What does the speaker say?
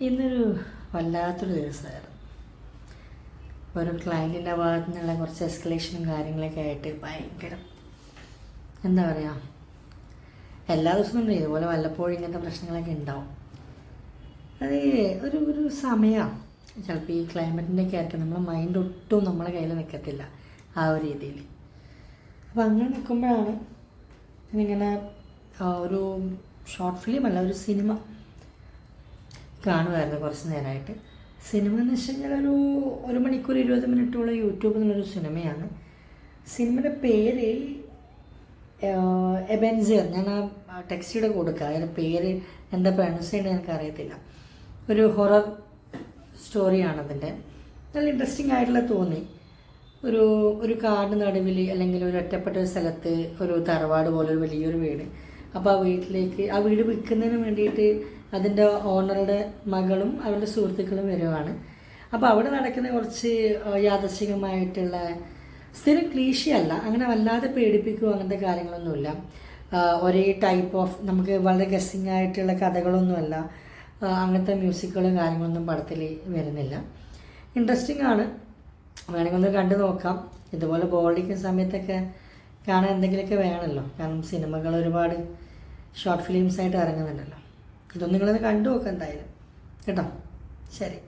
ഇന്നൊരു വല്ലാത്തൊരു ദിവസമായിരുന്നു. ഒരു ക്ലയന്റിന്റെ ഭാഗത്തു നിന്നുള്ള കുറച്ച് എസ്കലേഷനും കാര്യങ്ങളൊക്കെ ആയിട്ട് ഭയങ്കര എന്താ പറയുക എല്ലാ ദിവസവും ഉണ്ട് ഇതുപോലെ വല്ലപ്പോഴും ഇങ്ങനത്തെ പ്രശ്നങ്ങളൊക്കെ ഉണ്ടാവും. അത് ഒരു ഒരു സമയമാണ് ചിലപ്പോൾ ഈ ക്ലൈമറ്റിന്റെ ഒക്കെ ആയിരിക്കും നമ്മളെ മൈൻഡ് ഒട്ടും നമ്മളെ കയ്യിൽ നിൽക്കത്തില്ല ആ ഒരു രീതിയിൽ. അപ്പോൾ അങ്ങനെ നിൽക്കുമ്പോഴാണ് ഞാനിങ്ങനെ ആ, ഒരു ഷോർട്ട് ഫിലിം അല്ല ഒരു സിനിമ കാണുമായിരുന്നു കുറച്ച് നേരമായിട്ട് സിനിമ എന്ന് വെച്ച് കഴിഞ്ഞാൽ ഒരു ഒരു മണിക്കൂർ ഇരുപത് മിനിറ്റുള്ള യൂട്യൂബ് എന്നുള്ളൊരു സിനിമയാണ്. സിനിമയുടെ പേര് എബെൻസിയർ ഞാൻ ആ ടെക്സ്റ്റിടെ കൊടുക്കുക അതിന്റെ പേര് എന്താ പ്രൊണൗൺസ് ചെയ്യണമെന്ന് എനിക്ക് അറിയത്തില്ല ഒരു ഹൊറർ സ്റ്റോറിയാണ് അതിന്റെ. നല്ല ഇൻട്രസ്റ്റിംഗ് ആയിട്ടുള്ള തോന്നി. ഒരു ഒരു കാട് നടുവിൽ അല്ലെങ്കിൽ ഒരു ഒറ്റപ്പെട്ട ഒരു സ്ഥലത്ത് ഒരു തറവാട് പോലെ ഒരു വലിയൊരു വീട്. അപ്പോൾ ആ വീട്ടിലേക്ക് ആ വീട് വിൽക്കുന്നതിന് വേണ്ടിയിട്ട് അതിന്റെ ഓണറുടെ മകളും അവരുടെ സുഹൃത്തുക്കളും വരുവാണ്. അപ്പോൾ അവിടെ നടക്കുന്ന കുറച്ച് യാദർശികമായിട്ടുള്ള സ്ഥിരം ക്ലീശയല്ല അങ്ങനെ വല്ലാതെ പേടിപ്പിക്കുകയോ അങ്ങനത്തെ കാര്യങ്ങളൊന്നുമില്ല. ഒരേ ടൈപ്പ് ഓഫ് നമുക്ക് വളരെ ഗസ്സിങ് ആയിട്ടുള്ള കഥകളൊന്നുമല്ല. അങ്ങനത്തെ മ്യൂസിക്കുകളും കാര്യങ്ങളൊന്നും പടത്തിൽ വരുന്നില്ല. ഇൻട്രസ്റ്റിംഗ് ആണ്. വേണമെങ്കിൽ ഒന്ന് കണ്ടു നോക്കാം. ഇതുപോലെ ബോളിക്കുന്ന സമയത്തൊക്കെ കാണാൻ എന്തെങ്കിലുമൊക്കെ വേണമല്ലോ. കാരണം സിനിമകൾ ഒരുപാട് ഷോർട്ട് ഫിലിംസ് ആയിട്ട് ഇറങ്ങുന്നുണ്ടല്ലോ ഇതൊന്നും നിങ്ങളത് കണ്ടു നോക്കാം എന്തായാലും. കേട്ടോ? ശരി.